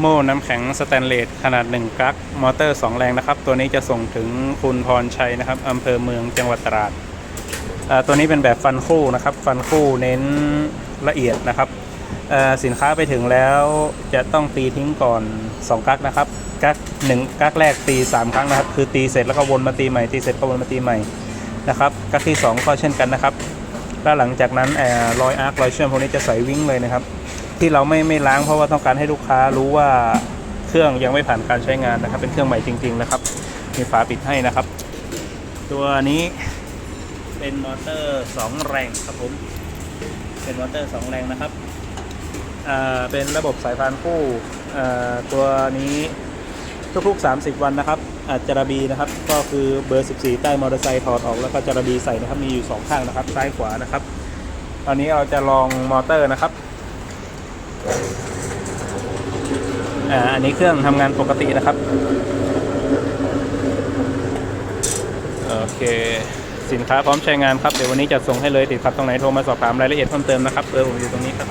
โม่น้ำแข็งสแตนเลสขนาด 1 กั๊กมอเตอร์ 2 แรงนะครับ ตัวนี้จะส่งถึงคุณพรชัยนะครับอำเภอเมืองจังหวัดตราดตัวนี้เป็นแบบฟันคู่นะครับ ฟันคู่เน้นละเอียดนะครับสินค้าไปถึงแล้วจะต้องตีทิ้งก่อน 2 กั๊กนะครับ กั๊กหนึ่งกั๊กแรกตี 3 ครั้งนะครับ คือตีเสร็จแล้วก็วนมาตีใหม่ตีเสร็จก็วนมาตีใหม่นะครับ กั๊กที่ 2 ก็เช่นกันนะครับแล้วหลังจากนั้นเอ่อรอยอาร์ครอยเชื่อมพวกนี้จะใส่วิ่งเลยนะครับ ที่เราไม่ไม่ล้างเพราะว่าต้องการให้ลูกค้ารู้ว่าเครื่องยังไม่ผ่านการใช้งานนะครับ เป็นเครื่องใหม่จริง ๆ นะครับ มีฝาปิดให้นะครับ ตัวนี้เป็นมอเตอร์ 2 แรงครับผม เป็นมอเตอร์ 2 แรงนะครับอ่าเป็นระบบสายพานคู่อ่าตัวนี้ทุกๆ 30 วันนะครับอาจจะระบีนะครับ ก็คือเบอร์ 14 ใต้มอเตอร์ไซค์ถอดออกแล้วก็จะระบีใส่นะครับ มีอยู่สองข้างนะครับ ซ้ายขวานะครับ ตอนนี้เราจะลองมอเตอร์นะครับ อ่าอันนี้เครื่องทำงานปกตินะครับ โอเค สินค้าพร้อมใช้งานครับ เดี๋ยววันนี้จะส่งให้เลยติดขัดตรงไหนโทรมาสอบถามรายละเอียดเพิ่มเติมนะครับเบอร์ผมอยู่ตรงนี้ครับ